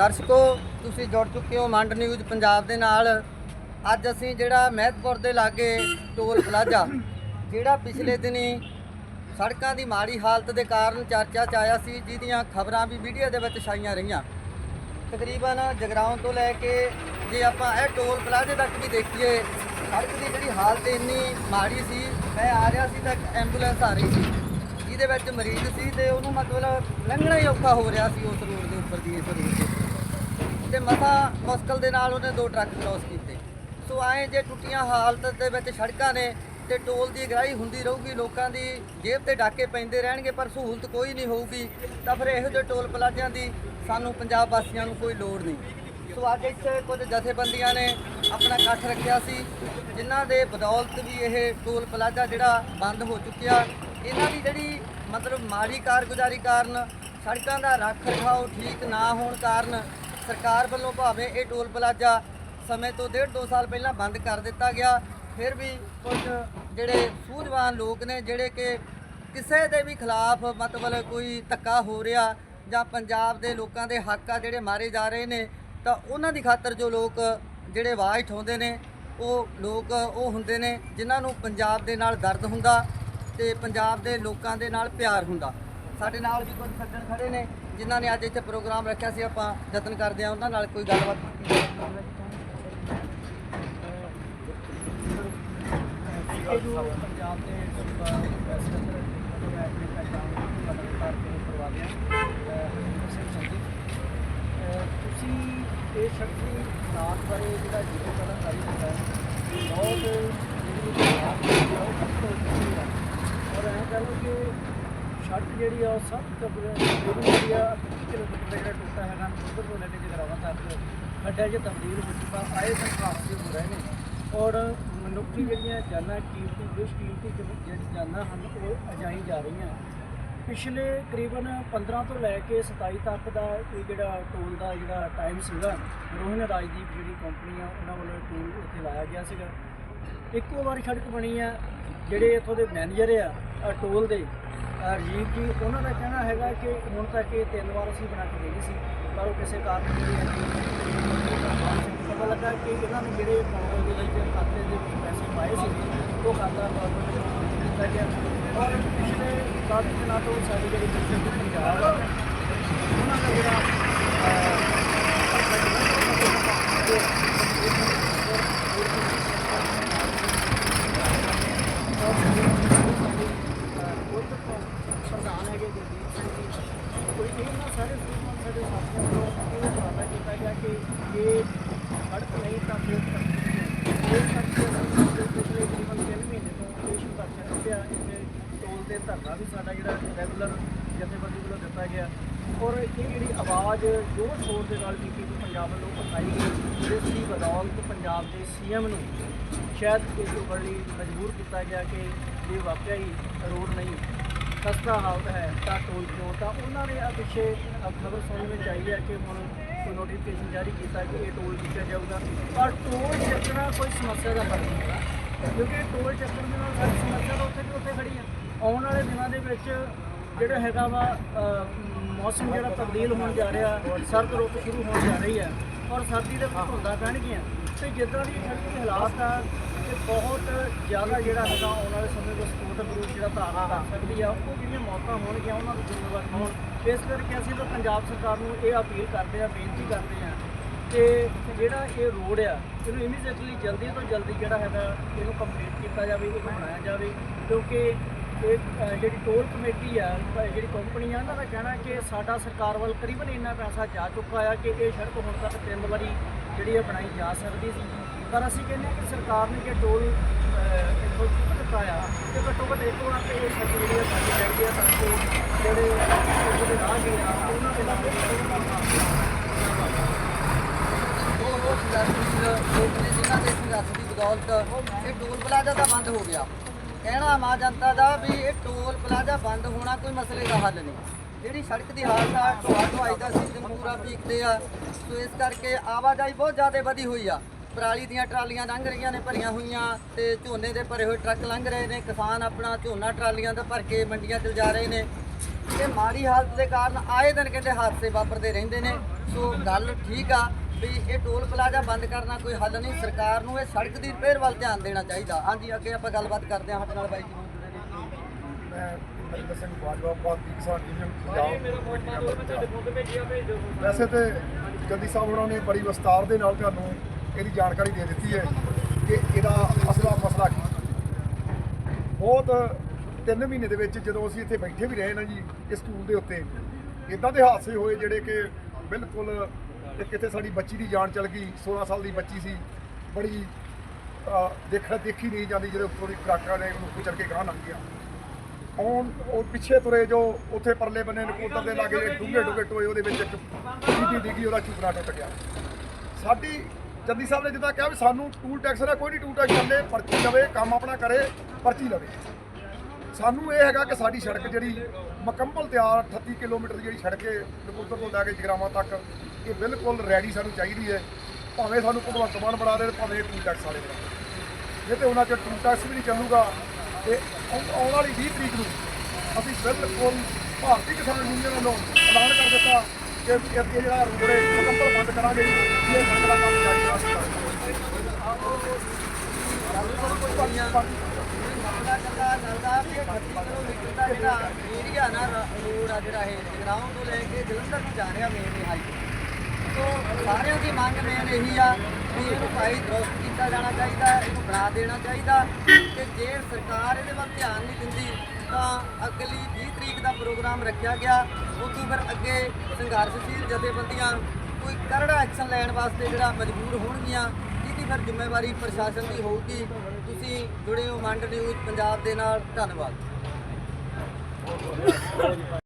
ਦਰਸ਼ਕੋ, ਤੁਸੀਂ ਜੁੜ ਚੁੱਕੇ ਹੋ ਮੰਡ ਨਿਊਜ਼ ਪੰਜਾਬ ਦੇ ਨਾਲ। ਅੱਜ ਅਸੀਂ ਜਿਹੜਾ ਮਹਿਤਪੁਰ ਦੇ ਲਾਗੇ ਟੋਲ ਪਲਾਜ਼ਾ, ਜਿਹੜਾ ਪਿਛਲੇ ਦਿਨੀ ਸੜਕਾਂ ਦੀ ਮਾੜੀ ਹਾਲਤ ਦੇ ਕਾਰਨ ਚਰਚਾ 'ਚ ਆਇਆ ਸੀ, ਜਿਹਦੀਆਂ ਖਬਰਾਂ ਵੀ ਵੀਡੀਓ ਦੇ ਵਿੱਚ ਛਾਈਆਂ ਰਹੀਆਂ। ਤਕਰੀਬਨ ਜਗਰਾਉਂ ਤੋਂ ਲੈ ਕੇ ਜੇ ਆਪਾਂ ਇਹ ਟੋਲ ਪਲਾਜ਼ੇ ਤੱਕ ਵੀ ਦੇਖੀਏ, ਸੜਕ ਦੀ ਜਿਹੜੀ ਹਾਲਤ ਇੰਨੀ ਮਾੜੀ ਸੀ, ਮੈਂ ਆ ਰਿਹਾ ਸੀ ਤਾਂ ਇੱਕ ਐਂਬੂਲੈਂਸ ਆ ਰਹੀ ਸੀ, ਜਿਹਦੇ ਵਿੱਚ ਮਰੀਜ਼ ਸੀ ਤੇ ਉਹਨੂੰ ਮਤਲਬ ਲੰਘਣਾ ਹੀ ਔਖਾ ਹੋ ਰਿਹਾ ਸੀ ਉਸ ਰੋਡ ਦੇ ਉੱਪਰ ਦੀ ਇਸ ਰੋਡ ਤੇ ਤੇ ਮਸਾ ਮੁਸ਼ਕਲ ਦੇ ਨਾਲ ਉਹਨੇ ਦੋ ਟਰੱਕ ਕ੍ਰੋਸ ਕੀਤੇ। ਸੋ ਐਂ ਜੇ ਟੁੱਟੀਆਂ ਹਾਲਤ ਦੇ ਵਿੱਚ ਸੜਕਾਂ ਨੇ ਤੇ ਟੋਲ ਦੀ ਗ੍ਰਾਹੀ ਹੁੰਦੀ ਰਹੂਗੀ, ਲੋਕਾਂ ਦੀ ਜੇਬ ਤੇ ਡਾਕੇ ਪੈਂਦੇ ਰਹਿਣਗੇ, ਪਰ ਸਹੂਲਤ ਕੋਈ ਨਹੀਂ ਹੋਊਗੀ, ਤਾਂ ਫਿਰ ਇਹੋ ਜਿਹੇ ਟੋਲ ਪਲਾਜ਼ਿਆਂ ਦੀ ਸਾਨੂੰ ਪੰਜਾਬ ਵਾਸੀਆਂ ਨੂੰ ਕੋਈ ਲੋੜ ਨਹੀਂ। ਸੋ ਅੱਜ ਇੱਥੇ ਕੁਝ ਜਥੇਬੰਦੀਆਂ ਨੇ ਆਪਣਾ ਇਕੱਠ ਰੱਖਿਆ ਸੀ, ਜਿਨ੍ਹਾਂ ਦੇ ਬਦੌਲਤ ਵੀ ਇਹ ਟੋਲ ਪਲਾਜ਼ਾ ਜਿਹੜਾ ਬੰਦ ਹੋ ਚੁੱਕਿਆ। ਇਹਨਾਂ ਦੀ ਜਿਹੜੀ ਮਤਲਬ ਮਾੜੀ ਕਾਰਗੁਜ਼ਾਰੀ ਕਾਰਨ ਸੜਕਾਂ ਦਾ ਰੱਖ ਰਖਾਓ ਠੀਕ ਨਾ ਹੋਣ ਕਾਰਨ ਸਰਕਾਰ ਵੱਲੋਂ ਭਾਵੇਂ ਇਹ ਟੋਲ ਪਲਾਜ਼ਾ ਸਮੇਂ ਤੋਂ ਡੇਢ ਦੋ ਸਾਲ ਪਹਿਲਾਂ ਬੰਦ ਕਰ ਦਿੱਤਾ ਗਿਆ, ਫਿਰ ਵੀ ਕੁਝ ਜਿਹੜੇ ਸੂਝਵਾਨ ਲੋਕ ਨੇ, ਜਿਹੜੇ ਕਿ ਕਿਸੇ ਦੇ ਵੀ ਖਿਲਾਫ ਮਤਲਬ ਕੋਈ ਧੱਕਾ ਹੋ ਰਿਹਾ ਜਾਂ ਪੰਜਾਬ ਦੇ ਲੋਕਾਂ ਦੇ ਹੱਕ ਆ ਜਿਹੜੇ ਮਾਰੇ ਜਾ ਰਹੇ ਨੇ, ਤਾਂ ਉਹਨਾਂ ਦੀ ਖਾਤਰ ਜੋ ਲੋਕ ਜਿਹੜੇ ਆਵਾਜ਼ ਉਠਾਉਂਦੇ ਨੇ, ਉਹ ਲੋਕ ਉਹ ਹੁੰਦੇ ਨੇ ਜਿਨ੍ਹਾਂ ਨੂੰ ਪੰਜਾਬ ਦੇ ਨਾਲ ਦਰਦ ਹੁੰਦਾ ਤੇ ਪੰਜਾਬ ਦੇ ਲੋਕਾਂ ਦੇ ਨਾਲ ਪਿਆਰ ਹੁੰਦਾ। ਸਾਡੇ ਨਾਲ ਵੀ ਕੁਝ ਸੱਜਣ ਖੜੇ ਨੇ। ਜਿਨ੍ਹਾਂ ਨੇ ਅੱਜ ਇੱਥੇ ਪ੍ਰੋਗਰਾਮ ਰੱਖਿਆ ਸੀ ਆਪਾਂ ਯਤਨ ਕਰਦੇ ਹਾਂ ਉਹਨਾਂ ਨਾਲ ਕੋਈ ਗੱਲਬਾਤ ਪੰਜਾਬ ਦੇ ਪ੍ਰੈਜ਼ੀਡੈਂਟ ਤੁਸੀਂ ਇਹ ਸ਼ਕਤੀ ਨਾਮ ਬਾਰੇ ਜਿਹੜਾ ਜ਼ਿਕਰ ਕਰਨਾ ਚਾਹੀ ਹੁੰਦਾ ਹੈ ਬਹੁਤ ਜਿਹੜੀ ਹਾਲਾਤ ਹੈ ਉਹ ਔਰ ਇਹ ਕਹਿ ਲਓ ਕਿ ਸੜਕ ਜਿਹੜੀ ਆ, ਉਹ ਸਭ ਤੋਂ ਜਿਹੜੀ ਆ 30 ਕਿਲੋਮੀਟਰ ਜਿਹੜਾ ਟੁੱਟਾ ਹੈਗਾ, ਉਧਰ ਤੋਂ ਲੈ ਕੇ ਜਗਰਾਵਾਂ ਤੱਕ ਖੱਡਾ ਜਿਹਾ ਤਬਦੀਲ ਹੋ ਚੁੱਕਾ, ਆਏ ਤੱਕ ਹਾਦਸੇ ਹੋ ਰਹੇ ਨੇ। ਔਰ ਮਨੁੱਖੀ ਜਿਹੜੀਆਂ ਜਾਨਾਂ, ਕੀਮਤੀ ਬੇਸ਼ਕੀਮਤੀ ਜਿਹੜੀ ਜਾਨਾਂ ਹਨ, ਉਹ ਅਜਾਈ ਜਾ ਰਹੀਆਂ। ਪਿਛਲੇ ਤਕਰੀਬਨ 15 ਤੋਂ ਲੈ ਕੇ 27 ਤੱਕ ਦਾ ਇਹ ਜਿਹੜਾ ਟੋਲ ਦਾ ਜਿਹੜਾ ਟਾਈਮ ਸੀਗਾ, ਰੋਹਿਨ ਰਾਜਦੀਪ ਜਿਹੜੀ ਕੰਪਨੀ ਆ, ਉਹਨਾਂ ਵੱਲੋਂ ਟੋਲ ਉੱਥੇ ਲਾਇਆ ਗਿਆ ਸੀਗਾ। ਇੱਕੋ ਵਾਰ ਸੜਕ ਬਣੀ ਆ ਜਿਹੜੇ ਇੱਥੋਂ ਦੇ ਮੈਨੇਜਰ ਆ ਟੋਲ ਦੇ ਅ, ਰਾਜੀਵ ਜੀ ਉਹਨਾਂ ਦਾ ਕਹਿਣਾ ਹੈਗਾ ਕਿ ਹੁਣ ਤੱਕ ਇਹ ਤਿੰਨ ਵਾਰ ਅਸੀਂ ਬਣਾ ਕੇ ਦੇਣੀ ਸੀ ਪਰ ਉਹ ਕਿਸੇ ਕਾਰਨ ਜਿਹੜੀ ਹੈ ਪਤਾ ਲੱਗਾ ਕਿ ਇਹਨਾਂ ਨੇ ਜਿਹੜੇ ਟੋਲ ਦੇ ਵਿੱਚ ਖਾਤੇ ਦੇ ਵਿੱਚ ਪੈਸੇ ਪਾਏ ਸੀ ਉਹ ਖਾਤਾ ਗਵਰਨਮੈਂਟ ਨੂੰ ਦਿੱਤਾ ਗਿਆ। ਔਰ ਪਿਛਲੇ ਕਾਫੀ ਦਿਨਾਂ ਤੋਂ ਸਾਡੀ ਜਿਹੜੀ ਪਿਛਲੇ ਪੰਜਾਬ ਆ ਉਹਨਾਂ ਦਾ ਜਿਹੜਾ ਪ੍ਰਧਾਨ ਹੈਗੇ ਗੁਰਦੀਪ ਸਿੰਘ ਜੀ ਕੋਈ ਇਹਨਾਂ ਸਾਰੇ ਸੂਚਨਾ ਸਾਡੇ ਸਾਥੀਆਂ ਵੱਲੋਂ ਇਹ ਉਪਰਾਲਾ ਕੀਤਾ ਗਿਆ ਕਿ ਇਹ ਸੜਕ ਨਹੀਂ ਤਾਂ ਫਿਰ ਇਹ ਸੜਕ ਦੇ ਪਿਛਲੇ ਤਕਰੀਬਨ 3 ਮਹੀਨੇ ਤੋਂ ਇਸ਼ੂ ਕਰ ਰੱਖਿਆ ਇੱਥੇ ਟੋਲ ਤੇ ਧਰਨਾ ਵੀ ਸਾਡਾ ਜਿਹੜਾ ਰੈਗੂਲਰ ਜਥੇਬੰਦੀ ਵੱਲੋਂ ਦਿੱਤਾ ਗਿਆ ਔਰ ਇਹ ਜਿਹੜੀ ਆਵਾਜ਼ ਜੋਰ ਸ਼ੋਰ ਦੇ ਨਾਲ ਕੀਤੀ ਬੀਜੇਪੀ ਪੰਜਾਬ ਵੱਲੋਂ ਉਠਾਈ ਗਈ ਜਿਸ ਦੀ ਬਦੌਲਤ ਪੰਜਾਬ ਦੇ ਸੀਐਮ ਨੂੰ ਸ਼ਾਇਦ ਇਸ ਤੋਂ ਬੜੀ ਮਜਬੂਰ ਕੀਤਾ ਗਿਆ ਕਿ ਇਹ ਵਾਕਿਆ ਹੀ ਰੋਡ ਨਹੀਂ ਖਸਤਾ ਹਾਲਤ ਹੈ, ਤਾਂ ਟੋਲ ਕਿਉਂ ਤਾਂ ਉਹਨਾਂ ਨੇ ਆ ਪਿੱਛੇ ਖਬਰ ਸੁਣਨ ਵਿੱਚ ਆਈ ਹੈ ਕਿ ਹੁਣ ਕੋਈ ਨੋਟੀਫਿਕੇਸ਼ਨ ਜਾਰੀ ਕੀਤਾ ਕਿ ਇਹ ਟੋਲ ਕੀਤਾ ਜਾਊਗਾ। ਪਰ ਟੋਲ ਚੱਕਣਾ ਕੋਈ ਸਮੱਸਿਆ ਦਾ ਹੱਲ ਨਹੀਂ ਹੈ ਕਿਉਂਕਿ ਟੋਲ ਚੱਕਣ ਦੇ ਨਾਲ ਸਾਡੀ ਸਮੱਸਿਆ ਤਾਂ ਉੱਥੇ ਦੀ ਉੱਥੇ ਖੜੀ ਹੈ। ਆਉਣ ਵਾਲੇ ਦਿਨਾਂ ਦੇ ਵਿੱਚ ਜਿਹੜਾ ਹੈਗਾ ਵਾ ਮੌਸਮ ਜਿਹੜਾ ਤਬਦੀਲ ਹੋਣ ਜਾ ਰਿਹਾ, ਸਰਦ ਰੁੱਤ ਸ਼ੁਰੂ ਹੋਣ ਜਾ ਰਹੀ ਹੈ ਔਰ ਸਰਦੀ ਦੇ ਵਿੱਚ ਧੁੰਦਾਂ ਪੈਣਗੀਆਂ। ਤੇ ਜਿੱਦਾਂ ਦੀ ਠੰਡ ਦੇ ਹਾਲਾਤ ਆ, ਤੇ ਬਹੁਤ ਜ਼ਿਆਦਾ ਜਿਹੜਾ ਹੈਗਾ ਆਉਣ ਵਾਲੇ ਸਮੇਂ ਵਿੱਚ ਸਪੋਰਟ ਵਿਰੋਧ ਜਿਹੜਾ ਧਾਰਾ ਕਰ ਸਕਦੀ ਆ, ਉਹ ਜਿਹੜੀਆਂ ਮੌਤਾਂ ਹੋਣਗੀਆਂ, ਉਹਨਾਂ ਨੂੰ ਜ਼ਿੰਮੇਵਾਰ ਹੋਣ। ਇਸ ਕਰਕੇ ਅਸੀਂ ਤਾਂ ਪੰਜਾਬ ਸਰਕਾਰ ਨੂੰ ਇਹ ਅਪੀਲ ਕਰਦੇ ਆ, ਬੇਨਤੀ ਕਰਦੇ ਆ ਕਿ ਜਿਹੜਾ ਇਹ ਰੋਡ ਆ, ਇਹਨੂੰ ਇਮੀਡੀਏਟਲੀ ਜਲਦੀ ਤੋਂ ਜਲਦੀ ਜਿਹੜਾ ਹੈਗਾ ਇਹਨੂੰ ਕੰਪਲੀਟ ਕੀਤਾ ਜਾਵੇ, ਇਹਨੂੰ ਬਣਾਇਆ ਜਾਵੇ। ਕਿਉਂਕਿ ਇਹ ਜਿਹੜੀ ਟੋਲ ਕਮੇਟੀ ਆ ਜਿਹੜੀ ਕੰਪਨੀ ਆ, ਉਹਨਾਂ ਦਾ ਕਹਿਣਾ ਕਿ ਸਾਡਾ ਸਰਕਾਰ ਵੱਲ ਕਰੀਬਨ ਇੰਨਾ ਪੈਸਾ ਜਾ ਚੁੱਕਾ ਆ ਕਿ ਇਹ ਸੜਕ ਹੁਣ ਤੱਕ ਤਿੰਨ ਵਾਰੀ ਜਿਹੜੀ ਆ ਬਣਾਈ ਜਾ ਸਕਦੀ ਸੀ। ਪਰ ਅਸੀਂ ਕਹਿੰਦੇ ਹਾਂ ਕਿ ਸਰਕਾਰ ਨੇ ਜੇ ਟੋਲ ਅ, ਇੱਥੋਂ ਚੁੱਕ ਦਿੱਤਾ ਆ ਤੇ ਘੱਟੋ ਘੱਟ ਇੱਕ ਵਾਰ ਤੇ ਇਹ ਦੇ ਸੰਘਰਸ਼ ਦੀ ਬਦੌਲਤ ਇਹ ਟੋਲ ਪਲਾਜ਼ਾ ਤਾਂ ਬੰਦ ਹੋ ਗਿਆ। ਕਹਿਣਾ ਮਾ ਜਨਤਾ ਦਾ ਵੀ ਇਹ ਟੋਲ ਪਲਾਜ਼ਾ ਬੰਦ ਹੋਣਾ ਕੋਈ ਮਸਲੇ ਦਾ ਹੱਲ ਨਹੀਂ। ਜਿਹੜੀ ਸੜਕ ਦੀ ਹਾਲਤ ਆ, ਢੋਆ ਢੁਆਈ ਦਾ ਸੀਜ਼ਨ ਪੂਰਾ ਪੀਕਦੇ ਆ, ਸੋ ਇਸ ਕਰਕੇ ਆਵਾਜਾਈ ਬਹੁਤ ਜ਼ਿਆਦਾ ਵਧੀ ਹੋਈ ਆ। ਪਰਾਲੀ ਦੀਆਂ ਟਰਾਲੀਆਂ ਲੰਘ ਰਹੀਆਂ ਨੇ ਭਰੀਆਂ ਹੋਈਆਂ ਤੇ ਝੋਨੇ ਦੇ ਭਰੇ ਹੋਏ ਟਰੱਕ ਲੰਘ ਰਹੇ ਨੇ। ਕਿਸਾਨ ਆਪਣਾ ਝੋਨਾ ਟਰਾਲੀਆਂ ਦਾ ਭਰ ਕੇ ਮੰਡੀਆਂ 'ਚ ਜਾ ਰਹੇ ਨੇ। ਕਿ ਮਾੜੀ ਹਾਲਤ ਦੇ ਕਾਰਨ ਆਏ ਦਿਨ ਕਹਿੰਦੇ ਹਾਦਸੇ ਵਾਪਰਦੇ ਰਹਿੰਦੇ ਨੇ। ਸੋ ਗੱਲ ਠੀਕ ਆ ਵੀ ਇਹ ਟੋਲ ਪਲਾਜ਼ਾ ਬੰਦ ਕਰਨਾ ਕੋਈ ਹੱਲ ਨਹੀਂ। ਸਰਕਾਰ ਨੂੰ ਇਹ ਸੜਕ ਦੀ ਰਿਪੇਅਰ ਵੱਲ ਧਿਆਨ ਦੇਣਾ ਚਾਹੀਦਾ। ਹਾਂਜੀ ਅੱਗੇ ਆਪਾਂ ਗੱਲਬਾਤ ਕਰਦੇ ਹਾਂ ਸਾਡੇ ਨਾਲ ਬਾਈ ਜੀ। ਮੌਜੂਦ ਨੇ ਮੈਂ ਮਨਿੰਦਰ ਸਿੰਘ ਬਾਜਵਾ ਭਾਰਤੀ ਕਿਸਾਨ ਯੂਨੀਅਨ ਪੰਜਾਬ। ਕਮੇਟੀ ਮੈਂਬਰ ਵੈਸੇ ਤੇ ਜੱਦੀ ਸਾਹਿਬ ਹੋਰਾਂ ਨੇ ਬੜੀ ਵਿਸਤਾਰ ਦੇ ਨਾਲ ਤੁਹਾਨੂੰ ਇਹਦੀ ਜਾਣਕਾਰੀ ਦੇ ਦਿੱਤੀ ਹੈ ਕਿ ਇਹਦਾ ਅਸਲਾ ਮਸਲਾ ਕੀ ਬਹੁਤ ਤਿੰਨ ਮਹੀਨੇ ਦੇ ਵਿੱਚ ਜਦੋਂ ਅਸੀਂ ਇੱਥੇ ਬੈਠੇ ਵੀ ਰਹੇ ਨਾ ਜੀ ਇਸ ਸਕੂਲ ਦੇ ਉੱਤੇ ਇਦਾਂ ਦੇ ਹਾਦਸੇ ਹੋਏ ਜਿਹੜੇ ਕਿ ਬਿਲਕੁਲ ਤੇ ਕਿਤੇ ਸਾਡੀ ਬੱਚੀ ਦੀ ਜਾਨ ਚਲ ਗਈ 16 ਸਾਲ ਦੀ ਬੱਚੀ ਸੀ ਬੜੀ ਅਹ, ਦੇਖ ਦੇਖੀ ਨਹੀਂ ਜਾਂਦੀ ਜਦੋਂ ਉੱਪਰੋਂ ਦੀ ਟਰੱਕਾਂ ਨੇ ਉਹਨੂੰ ਕੁਚਲ ਕੇ ਗਾਹ ਲੰਘ ਗਿਆ। ਹੁਣ ਉਹ ਪਿੱਛੇ ਤੁਰੇ ਜੋ ਉੱਥੇ ਪਰਲੇ ਬੰਨੇ ਨਕੋਦਰ ਦੇ ਲਾਗੇ ਡੂੰਘੇ ਡੂੰਘੇ ਟੋਏ ਉਹਦੇ ਵਿੱਚ ਇੱਕ ਬੀਬੀ ਡਿੱਗੀ ਉਹਦਾ ਚੁੱਕਣਾ ਟੁੱਟ ਗਿਆ। ਸਾਡੀ ਜੱਦੀ ਸਾਹਿਬ ਨੇ ਜਿੱਦਾਂ ਕਿਹਾ ਵੀ ਸਾਨੂੰ ਟੂਲ ਟੈਕਸ ਦਾ ਕੋਈ ਨਹੀਂ ਟੂਲ ਟੈਕਸ ਚੱਲੇ ਪਰਚੀ ਲਵੇ, ਕੰਮ ਆਪਣਾ ਕਰੇ, ਪਰਚੀ ਲਵੇ। ਸਾਨੂੰ ਇਹ ਹੈਗਾ ਕਿ ਸਾਡੀ ਸੜਕ ਜਿਹੜੀ ਮੁਕੰਮਲ ਤਿਆਰ 38 ਕਿਲੋਮੀਟਰ ਦੀ ਜਿਹੜੀ ਸੜਕ ਹੈ ਨਕੋਦਰ ਤੋਂ ਲੈ ਕੇ ਜਗਰਾਵਾਂ ਤੱਕ, ਇਹ ਬਿਲਕੁਲ ਰੈਡੀ ਸਾਨੂੰ ਚਾਹੀਦੀ ਹੈ। ਭਾਵੇਂ ਸਾਨੂੰ ਭਗਵੰਤ ਮਾਨ ਬਣਾ ਦੇ ਭਾਵੇਂ ਇਹ ਟੂਲ ਟੈਕਸ ਵਾਲੇ ਬਣਾ ਦੇਣ। ਇਹ ਤੇ ਉਹਨਾਂ ਚ ਟੂਲ ਟੈਕਸ ਵੀ ਨਹੀਂ ਚੱਲੂਗਾ। ਤੇ ਆਉਣ ਵਾਲੀ 20 ਤਰੀਕ ਨੂੰ ਅਸੀਂ ਬਿਲਕੁਲ ਭਾਰਤੀ ਕਿਸਾਨ ਯੂਨੀਅਨ ਵੱਲੋਂ ਐਲਾਨ ਕਰ ਦਿੱਤਾ। ਕਿ ਇਹ ਜਿਹੜਾ ਰੋੜੇ ਮੁਕੰਮਲ ਬੰਦ ਕਰਾਂਗੇ ਜੀ। ਇਹ ਬੰਦ ਦਾ ਕੰਮ ਜਾਰੀ ਰੱਖਾਂਗੇ ਏਰੀਆ ਨਾ ਰੋਡ ਆ ਜਿਹੜਾ ਇਹ ਜਗਰਾਉਂ ਤੋਂ ਲੈ ਕੇ ਜਲੰਧਰ ਨੂੰ ਜਾ ਰਿਹਾ ਮੇਨ ਹਾਈਵੇ ਸੋ ਸਾਰਿਆਂ ਦੀ ਮੰਗ ਮੇਨ ਇਹੀ ਆ ਵੀ ਇਹਨੂੰ ਭਾਈ ਦਰੁਸਤ ਕੀਤਾ ਜਾਣਾ ਚਾਹੀਦਾ ਇਹਨੂੰ ਬਣਾ ਦੇਣਾ ਚਾਹੀਦਾ ਤੇ ਜੇ ਸਰਕਾਰ ਇਹਦੇ ਵੱਲ ਧਿਆਨ ਨਹੀਂ ਦਿੰਦੀ ਤਾਂ ਅਗਲੀ 20 ਤਰੀਕ ਦਾ ਪ੍ਰੋਗਰਾਮ ਰੱਖਿਆ ਗਿਆ। ਉਦੋਂ ਫਿਰ ਅੱਗੇ ਸੰਘਰਸ਼ਸ਼ੀਲ ਜਥੇਬੰਦੀਆਂ ਕੋਈ ਕਰੜਾ ਐਕਸ਼ਨ ਲੈਣ ਵਾਸਤੇ ਜਿਹੜਾ ਮਜਬੂਰ ਹੋਣਗੀਆਂ ਜਿਹਦੀ ਫਿਰ ਜ਼ਿੰਮੇਵਾਰੀ ਪ੍ਰਸ਼ਾਸਨ ਦੀ ਹੋਊਗੀ, ਤੁਸੀਂ ਜੁੜੇ ਹੋ ਮੰਡ ਨਿਊਜ਼ ਪੰਜਾਬ ਦੇ ਨਾਲ, ਧੰਨਵਾਦ।